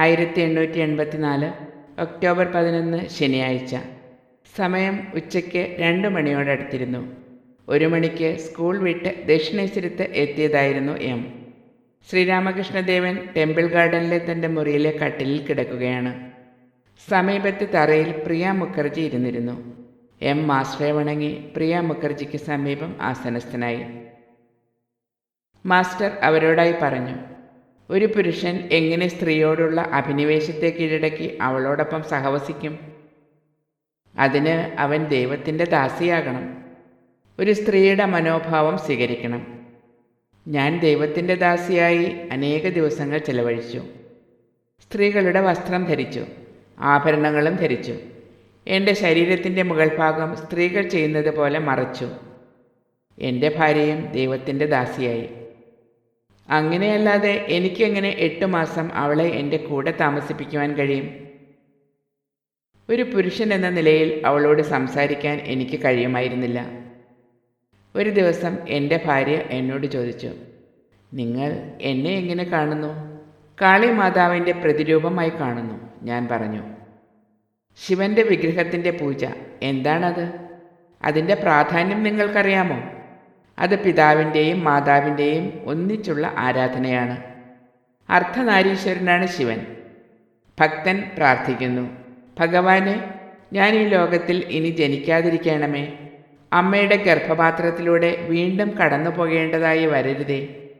ആയിരത്തി എണ്ണൂറ്റി എൺപത്തിനാല് ഒക്ടോബർ പതിനൊന്ന് ശനിയാഴ്ച. സമയം ഉച്ചയ്ക്ക് രണ്ട് മണിയോടടുത്തിരുന്നു. ഒരു മണിക്ക് സ്കൂൾ വിട്ട് ദക്ഷിണേശ്വരത്ത് എത്തിയതായിരുന്നു എം. ശ്രീരാമകൃഷ്ണദേവൻ ടെമ്പിൾ ഗാർഡനിലെ തന്റെ മുറിയിലെ കട്ടിലിൽ കിടക്കുകയാണ്. സമീപത്ത് തറയിൽ പ്രിയ മുഖർജി ഇരുന്നിരുന്നു. എം മാസ്റ്ററെ വണങ്ങി പ്രിയ മുഖർജിക്ക് സമീപം ആസനസ്ഥനായി. മാസ്റ്റർ അവരോടായി പറഞ്ഞു ഒരു പുരുഷൻ എങ്ങനെ സ്ത്രീയോടുള്ള അഭിനിവേശത്തെ കീഴടക്കി അവളോടൊപ്പം സഹവസിക്കും? അതിന് അവൻ ദൈവത്തിന്റെ ദാസിയാകണം. ഒരു സ്ത്രീയുടെ മനോഭാവം സ്വീകരിക്കണം. ഞാൻ ദൈവത്തിന്റെ ദാസിയായി അനേക ദിവസങ്ങൾ ചെലവഴിച്ചു. സ്ത്രീകളുടെ വസ്ത്രം ധരിച്ചു. ആഭരണങ്ങളും ധരിച്ചു. എന്റെ ശരീരത്തിന്റെ മുകൾ ഭാഗം സ്ത്രീകൾ ചെയ്യുന്നത് പോലെ മറച്ചു. എന്റെ ഭാര്യയും ദൈവത്തിന്റെ ദാസിയായി. അങ്ങനെയല്ലാതെ എനിക്കെങ്ങനെ എട്ട് മാസം അവളെ എന്റെ കൂടെ താമസിപ്പിക്കുവാൻ കഴിയും? ഒരു പുരുഷൻ എന്ന നിലയിൽ അവളോട് സംസാരിക്കാൻ എനിക്ക് കഴിയുമായിരുന്നില്ല. ഒരു ദിവസം എന്റെ ഭാര്യ എന്നോട് ചോദിച്ചു നിങ്ങൾ എന്നെ എങ്ങനെ കാണുന്നു? കാളി മാതാവിന്റെ പ്രതിരൂപമായി കാണുന്നു ഞാൻ പറഞ്ഞു. ശിവന്റെ വിഗ്രഹത്തിന്റെ പൂജ എന്താണത്? അതിന്റെ പ്രാധാന്യം നിങ്ങൾക്കറിയാമോ? പിതാവിന്റെയും മാതാവിന്റെയും ഒന്നിച്ചുള്ള ആരാധനയാണ്. അർദ്ധനാരീശ്വരനാണ് ശിവൻ. ഭക്തൻ പ്രാർത്ഥിക്കുന്നു. ഭഗവാനെ ഞാൻ ഈ ലോകത്തിൽ ഇനി ജനിക്കാതിരിക്കണമേ. അമ്മയുടെ ഗർഭപാത്രത്തിലൂടെ വീണ്ടും കടന്നു പോകേണ്ടതായി വരരുതേ.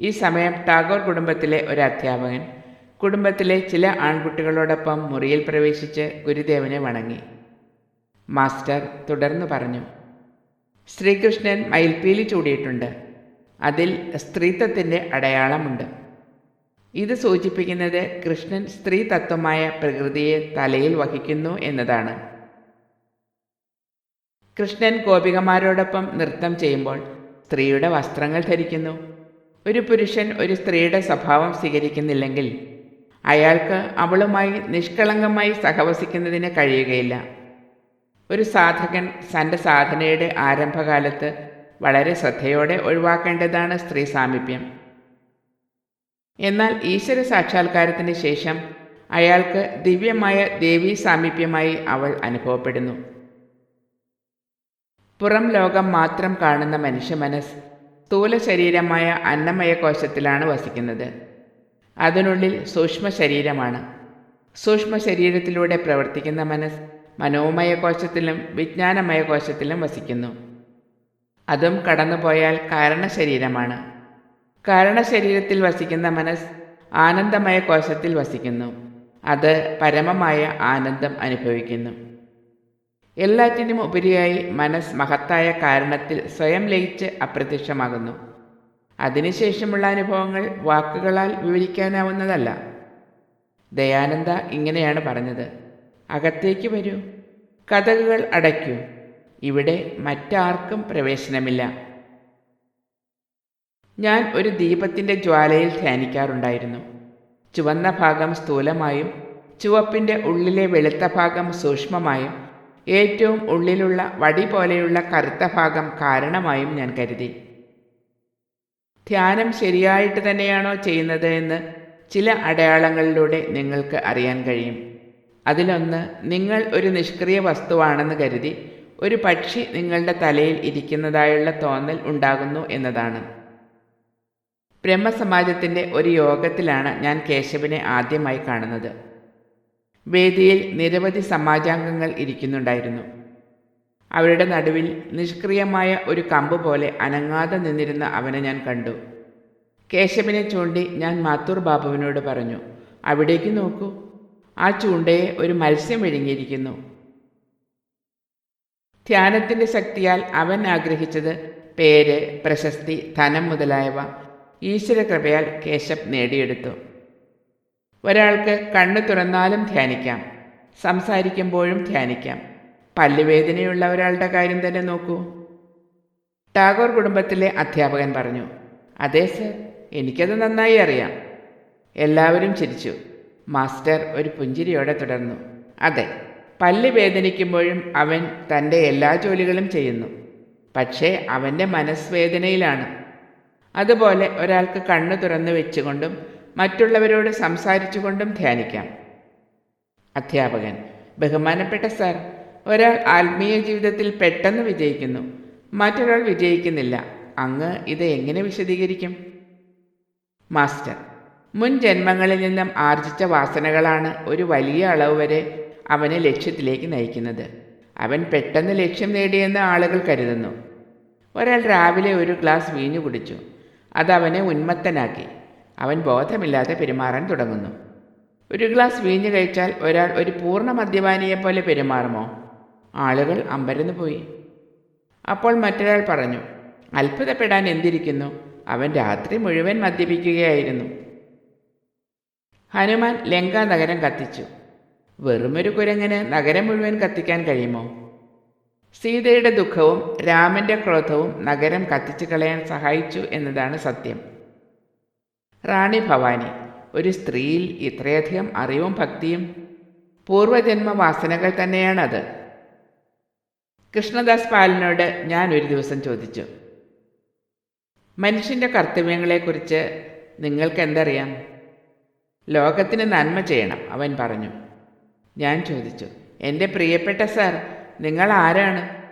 ഈ സമയം ടാഗോർ കുടുംബത്തിലെ ഒരു അധ്യാപകൻ കുടുംബത്തിലെ ചില ആൺകുട്ടികളോടൊപ്പം മുറിയിൽ പ്രവേശിച്ച് ഗുരുദേവനെ വണങ്ങി. മാസ്റ്റർ തുടർന്നു പറഞ്ഞു ശ്രീകൃഷ്ണൻ മയിൽപ്പീലി ചൂടിയിട്ടുണ്ട്. അതിൽ സ്ത്രീത്വത്തിന്റെ അടയാളമുണ്ട്. ഇത് സൂചിപ്പിക്കുന്നത് കൃഷ്ണൻ സ്ത്രീ തത്വമായ പ്രകൃതിയെ തലയിൽ വഹിക്കുന്നു എന്നതാണ്. കൃഷ്ണൻ ഗോപികമാരോടൊപ്പം നൃത്തം ചെയ്യുമ്പോൾ സ്ത്രീയുടെ വസ്ത്രങ്ങൾ ധരിക്കുന്നു. ഒരു പുരുഷൻ ഒരു സ്ത്രീയുടെ സ്വഭാവം സ്വീകരിക്കുന്നില്ലെങ്കിൽ അയാൾക്ക് അവളുമായി നിഷ്കളങ്കമായി സഹവസിക്കുന്നതിന് കഴിയുകയില്ല. ഒരു സാധകൻ തന്റെ സാധനയുടെ ആരംഭകാലത്ത് വളരെ ശ്രദ്ധയോടെ ഒഴിവാക്കേണ്ടതാണ് സ്ത്രീ സാമീപ്യം. എന്നാൽ ഈശ്വര സാക്ഷാത്കാരത്തിന് ശേഷം അയാൾക്ക് ദിവ്യമായ ദേവീ സാമീപ്യമായി അവൾ അനുഭവപ്പെടുന്നു. പുറം ലോകം മാത്രം കാണുന്ന മനുഷ്യ മനസ്സ് സ്ഥൂല ശരീരമായ അന്നമയ കോശത്തിലാണ് വസിക്കുന്നത്. അതിനുള്ളിൽ സൂക്ഷ്മ ശരീരമാണ്. സൂക്ഷ്മ ശരീരത്തിലൂടെ പ്രവർത്തിക്കുന്ന മനസ്സ് മനോമയ കോശത്തിലും വിജ്ഞാനമയ കോശത്തിലും വസിക്കുന്നു. അതും കടന്നുപോയാൽ കാരണശരീരമാണ്. കാരണശരീരത്തിൽ വസിക്കുന്ന മനസ് ആനന്ദമയ കോശത്തിൽ വസിക്കുന്നു. അത് പരമമായ ആനന്ദം അനുഭവിക്കുന്നു. എല്ലാറ്റിനും ഉപരിയായി മനസ് മഹത്തായ കാരണത്തിൽ സ്വയം ലയിച്ച് അപ്രത്യക്ഷമാകുന്നു. അതിനുശേഷമുള്ള അനുഭവങ്ങൾ വാക്കുകളാൽ വിവരിക്കാനാവുന്നതല്ല. ദയാനന്ദ ഇങ്ങനെയാണ് പറഞ്ഞത്. അകത്തേക്ക് വരൂ. കഥകുകൾ അടയ്ക്കൂ. ഇവിടെ മറ്റാർക്കും പ്രവേശനമില്ല. ഞാൻ ഒരു ദീപത്തിന്റെ ജ്വാലയിൽ ധ്യാനിക്കാറുണ്ടായിരുന്നു. ചുവന്ന ഭാഗം സ്ഥൂലമായും ചുവപ്പിന്റെ ഉള്ളിലെ വെളുത്ത ഭാഗം സൂക്ഷ്മമായും ഏറ്റവും ഉള്ളിലുള്ള വടി പോലെയുള്ള കറുത്ത ഭാഗം കാരണമായും ഞാൻ കരുതി. ധ്യാനം ശരിയായിട്ട് തന്നെയാണോ ചെയ്യുന്നത് എന്ന് ചില അടയാളങ്ങളിലൂടെ നിങ്ങൾക്ക് അറിയാൻ കഴിയും. അതിലൊന്ന് നിങ്ങൾ ഒരു നിഷ്ക്രിയ വസ്തുവാണെന്ന് കരുതി ഒരു പക്ഷി നിങ്ങളുടെ തലയിൽ ഇരിക്കുന്നതായുള്ള തോന്നൽ ഉണ്ടാകുന്നു എന്നതാണ്. ബ്രഹ്മസമാജത്തിന്റെ ഒരു യോഗത്തിലാണ് ഞാൻ കേശവനെ ആദ്യമായി കാണുന്നത്. വേദിയിൽ നിരവധി സമാജാംഗങ്ങൾ ഇരിക്കുന്നുണ്ടായിരുന്നു. അവരുടെ നടുവിൽ നിഷ്ക്രിയമായ ഒരു കമ്പ് പോലെ അനങ്ങാതെ നിന്നിരുന്ന അവനെ ഞാൻ കണ്ടു. കേശവനെ ചൂണ്ടി ഞാൻ മാത്തൂർ ബാബുവിനോട് പറഞ്ഞു അവിടേക്ക് നോക്കൂ. ആ ചൂണ്ടയെ ഒരു മത്സ്യം വിഴുങ്ങിയിരിക്കുന്നു. ധ്യാനത്തിന്റെ ശക്തിയാൽ അവൻ ആഗ്രഹിച്ചത് പേര് പ്രശസ്തി ധനം മുതലായവ. ഈശ്വരകൃപയാൽ കേശവ് നേടിയെടുത്തു. ഒരാൾക്ക് കണ്ണു തുറന്നാലും ധ്യാനിക്കാം. സംസാരിക്കുമ്പോഴും ധ്യാനിക്കാം. പല്ലുവേദനയുള്ള ഒരാളുടെ കാര്യം തന്നെ നോക്കൂ. ടാഗോർ കുടുംബത്തിലെ അധ്യാപകൻ പറഞ്ഞു അതെ സർ എനിക്കത് നന്നായി അറിയാം. എല്ലാവരും ചിരിച്ചു. മാസ്റ്റർ ഒരു പുഞ്ചിരിയോടെ തുടർന്നു. അതെ പല്ല് വേദനിക്കുമ്പോഴും അവൻ തന്റെ എല്ലാ ജോലികളും ചെയ്യുന്നു. പക്ഷേ അവന്റെ മനസ്വേദനയിലാണ് അതുപോലെ ഒരാൾക്ക് കണ്ണു തുറന്നു വെച്ചുകൊണ്ടും മറ്റുള്ളവരോട് സംസാരിച്ചുകൊണ്ടും ധ്യാനിക്കാം. അധ്യാപകൻ ബഹുമാനപ്പെട്ട സർ ഒരാൾ ആത്മീയ ജീവിതത്തിൽ പെട്ടെന്ന് വിജയിക്കുന്നു. മറ്റൊരാൾ വിജയിക്കുന്നില്ല. അങ്ങ് ഇത് എങ്ങനെ വിശദീകരിക്കും? മാസ്റ്റർ മുൻ ജന്മങ്ങളിൽ നിന്നും ആർജിച്ച വാസനകളാണ് ഒരു വലിയ അളവ് വരെ അവനെ ലക്ഷ്യത്തിലേക്ക് നയിക്കുന്നത്. അവൻ പെട്ടെന്ന് ലക്ഷ്യം നേടിയെന്ന് ആളുകൾ കരുതുന്നു. ഒരാൾ രാവിലെ ഒരു ഗ്ലാസ് വീഞ്ഞു കുടിച്ചു. അത് അവനെ ഉന്മത്തനാക്കി. അവൻ ബോധമില്ലാതെ പെരുമാറാൻ തുടങ്ങുന്നു. ഒരു ഗ്ലാസ് വീഞ്ഞ് കഴിച്ചാൽ ഒരാൾ ഒരു പൂർണ മദ്യപാനിയെ പോലെ പെരുമാറുമോ? ആളുകൾ അമ്പരന്ന് പോയി. അപ്പോൾ മറ്റൊരാൾ പറഞ്ഞു അത്ഭുതപ്പെടാൻ എന്തിരിക്കുന്നു? അവൻ രാത്രി മുഴുവൻ മദ്യപിക്കുകയായിരുന്നു. ഹനുമാൻ ലങ്ക നഗരം കത്തിച്ചു. വെറുമൊരു കുരങ്ങന് നഗരം മുഴുവൻ കത്തിക്കാൻ കഴിയുമോ? സീതയുടെ ദുഃഖവും രാമന്റെ ക്രോധവും നഗരം കത്തിച്ചു കളയാൻ സഹായിച്ചു എന്നതാണ് സത്യം. റാണി ഭവാനി ഒരു സ്ത്രീയിൽ ഇത്രയധികം അറിവും ഭക്തിയും പൂർവജന്മ വാസനകൾ തന്നെയാണത്. കൃഷ്ണദാസ് പാലിനോട് ഞാൻ ഒരു ദിവസം ചോദിച്ചു മനുഷ്യന്റെ കർത്തവ്യങ്ങളെക്കുറിച്ച് നിങ്ങൾക്ക് എന്തറിയാം ലോകത്തിന് നന്മ ചെയ്യണം അവൻ പറഞ്ഞു. ഞാൻ ചോദിച്ചു എന്റെ പ്രിയപ്പെട്ട സർ നിങ്ങൾ ആരാണ്?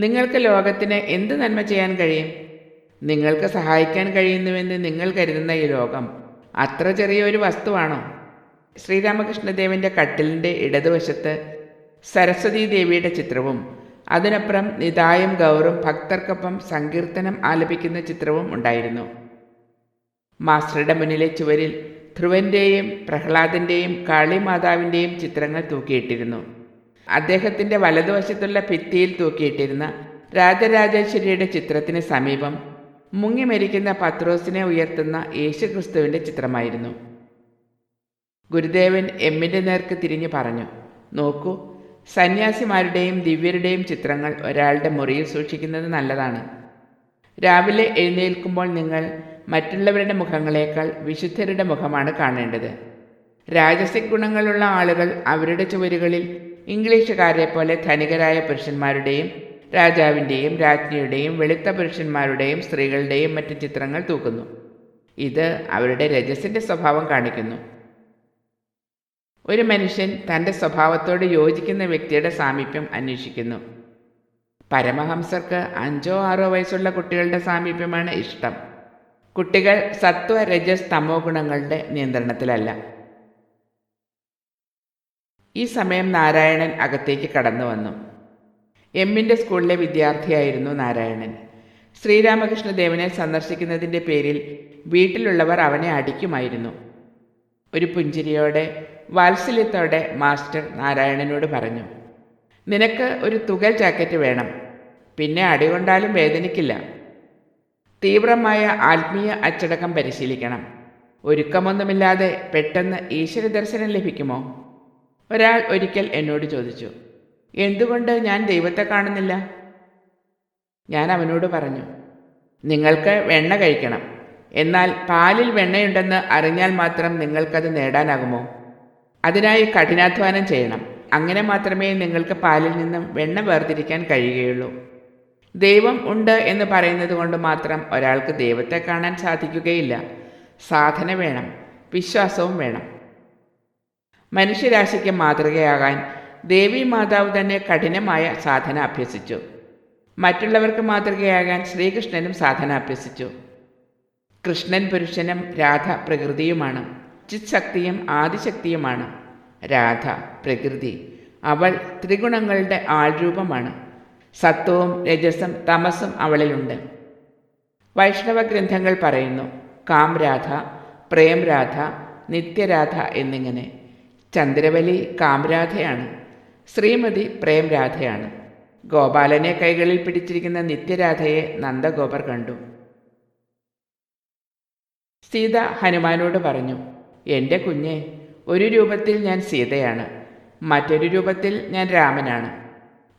നിങ്ങൾക്ക് ലോകത്തിന് എന്ത് നന്മ ചെയ്യാൻ കഴിയും? നിങ്ങൾക്ക് സഹായിക്കാൻ കഴിയുന്നുവെന്ന് നിങ്ങൾ കരുതുന്ന ഈ ലോകം അത്ര ചെറിയൊരു വസ്തുവാണോ? ശ്രീരാമകൃഷ്ണദേവന്റെ കട്ടിലിന്റെ ഇടതുവശത്ത് സരസ്വതീ ദേവിയുടെ ചിത്രവും അതിനപ്പുറം നിതായും ഗൗറും ഭക്തർക്കൊപ്പം സങ്കീർത്തനം ആലപിക്കുന്ന ചിത്രവും ഉണ്ടായിരുന്നു. മാസ്റ്ററുടെ മുന്നിലെ ചുവരിൽ ധ്രുവന്റെയും പ്രഹ്ലാദന്റെയും കാളിമാതാവിന്റെയും ചിത്രങ്ങൾ തൂക്കിയിട്ടിരുന്നു. അദ്ദേഹത്തിന്റെ വലതുവശത്തുള്ള ഭിത്തിയിൽ തൂക്കിയിട്ടിരുന്ന രാജരാജേശ്വരിയുടെ ചിത്രത്തിന് സമീപം മുങ്ങി മരിക്കുന്ന പത്രോസിനെ ഉയർത്തുന്ന യേശുക്രിസ്തുവിന്റെ ചിത്രമായിരുന്നു. ഗുരുദേവൻ എമ്മിന്റെ നേർക്ക് തിരിഞ്ഞു പറഞ്ഞു നോക്കൂ സന്യാസിമാരുടെയും ദിവ്യരുടെയും ചിത്രങ്ങൾ ഒരാളുടെ മുറിയിൽ സൂക്ഷിക്കുന്നത് നല്ലതാണ്. രാവിലെ എഴുന്നേൽക്കുമ്പോൾ നിങ്ങൾ മറ്റുള്ളവരുടെ മുഖങ്ങളേക്കാൾ വിശുദ്ധരുടെ മുഖമാണ് കാണേണ്ടത്. രാജസിക് ഗുണങ്ങളുള്ള ആളുകൾ അവരുടെ ചുവരുകളിൽ ഇംഗ്ലീഷുകാരെ പോലെ ധനികരായ പുരുഷന്മാരുടെയും രാജാവിന്റെയും രാജ്ഞിയുടെയും വെളുത്ത പുരുഷന്മാരുടെയും സ്ത്രീകളുടെയും മറ്റ് ചിത്രങ്ങൾ തൂക്കുന്നു. ഇത് അവരുടെ രജസിന്റെ സ്വഭാവം കാണിക്കുന്നു. ഒരു മനുഷ്യൻ തന്റെ സ്വഭാവത്തോട് യോജിക്കുന്ന വ്യക്തിയുടെ സാമീപ്യം അന്വേഷിക്കുന്നു. പരമഹംസർക്ക് അഞ്ചോ ആറോ വയസ്സുള്ള കുട്ടികളുടെ സാമീപ്യമാണ് ഇഷ്ടം. കുട്ടികൾ സത്വ രജസ് തമോ ഗുണങ്ങളുടെ നിയന്ത്രണത്തിലല്ല. ഈ സമയം നാരായണൻ അകത്തേക്ക് കടന്നു വന്നു. എമ്മിന്റെ സ്കൂളിലെ വിദ്യാർത്ഥിയായിരുന്നു നാരായണൻ. ശ്രീരാമകൃഷ്ണദേവനെ സന്ദർശിക്കുന്നതിന്റെ പേരിൽ വീട്ടിലുള്ളവർ അവനെ അടിക്കുമായിരുന്നു. ഒരു പുഞ്ചിരിയോടെ വാത്സല്യത്തോടെ മാസ്റ്റർ നാരായണനോട് പറഞ്ഞു നിനക്ക് ഒരു തുകൽ ജാക്കറ്റ് വേണം. പിന്നെ അടികൊണ്ടാലും വേദനിക്കില്ല. തീവ്രമായ ആത്മീയ അച്ചടക്കം പരിശീലിക്കണം. ഒരുക്കമൊന്നുമില്ലാതെ പെട്ടെന്ന് ഈശ്വര ദർശനം ലഭിക്കുമോ? ഒരാൾ ഒരിക്കൽ എന്നോട് ചോദിച്ചു എന്തുകൊണ്ട് ഞാൻ ദൈവത്തെ കാണുന്നില്ല? ഞാൻ അവനോട് പറഞ്ഞു നിങ്ങൾക്ക് വെണ്ണ കഴിക്കണം. എന്നാൽ പാലിൽ വെണ്ണയുണ്ടെന്ന് അറിഞ്ഞാൽ മാത്രം നിങ്ങൾക്കത് നേടാനാകുമോ? അതിനായി കഠിനാധ്വാനം ചെയ്യണം. അങ്ങനെ മാത്രമേ നിങ്ങൾക്ക് പാലിൽ നിന്നും വെണ്ണ വേർതിരിക്കാൻ കഴിയുകയുള്ളൂ. ദൈവം ഉണ്ട് എന്ന് പറയുന്നത് കൊണ്ട് മാത്രം ഒരാൾക്ക് ദൈവത്തെ കാണാൻ സാധിക്കുകയില്ല. സാധന വേണം വിശ്വാസവും വേണം. മനുഷ്യരാശിക്ക് മാതൃകയാകാൻ ദേവി മാതാവ് തന്നെ കഠിനമായ സാധന അഭ്യസിച്ചു. മറ്റുള്ളവർക്ക് മാതൃകയാകാൻ ശ്രീകൃഷ്ണനും സാധന അഭ്യസിച്ചു. കൃഷ്ണൻ പുരുഷനും രാധ പ്രകൃതിയുമാണ്. ചിത് ശക്തിയും ആദിശക്തിയുമാണ്. രാധ പ്രകൃതി അവൾ ത്രിഗുണങ്ങളുടെ ആൾരൂപമാണ്. സത്വവും രജസും തമസും അവളിലുണ്ട്. വൈഷ്ണവ ഗ്രന്ഥങ്ങൾ പറയുന്നു കാംരാധ പ്രേംരാധ നിത്യരാധ എന്നിങ്ങനെ. ചന്ദ്രവലി കാംരാധയാണ് ശ്രീമതി പ്രേംരാധയാണ്. ഗോപാലനെ കൈകളിൽ പിടിച്ചിരിക്കുന്ന നിത്യരാധയെ നന്ദഗോപർ കണ്ടു. സീത ഹനുമാനോട് പറഞ്ഞു എന്റെ കുഞ്ഞെ ഒരു രൂപത്തിൽ ഞാൻ സീതയാണ് മറ്റൊരു രൂപത്തിൽ ഞാൻ രാമനാണ്.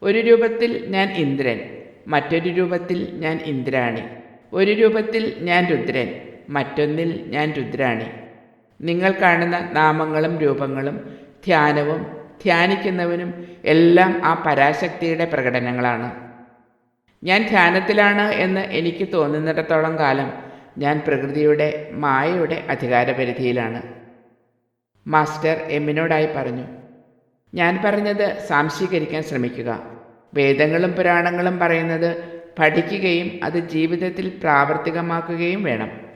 ഒരു രൂപത്തിൽ ഞാൻ ഇന്ദ്രൻ മറ്റൊരു രൂപത്തിൽ ഞാൻ ഇന്ദ്രാണി. ഒരു രൂപത്തിൽ ഞാൻ രുദ്രൻ മറ്റൊന്നിൽ ഞാൻ രുദ്രാണി. നിങ്ങൾ കാണുന്ന നാമങ്ങളും രൂപങ്ങളും ധ്യാനവും ധ്യാനിക്കുന്നവനും എല്ലാം ആ പരാശക്തിയുടെ പ്രകടനങ്ങളാണ്. ഞാൻ ധ്യാനത്തിലാണ് എന്ന് എനിക്ക് തോന്നുന്നിടത്തോളം കാലം ഞാൻ പ്രകൃതിയുടെ മായയുടെ അധികാരപരിധിയിലാണ്. മാസ്റ്റർ എമ്മിനോടായി പറഞ്ഞു ഞാൻ പറഞ്ഞത് സാംശീകരിക്കാൻ ശ്രമിക്കുക. വേദങ്ങളും പുരാണങ്ങളും പറയുന്നത് പഠിക്കുകയും അത് ജീവിതത്തിൽ പ്രാവർത്തികമാക്കുകയും വേണം.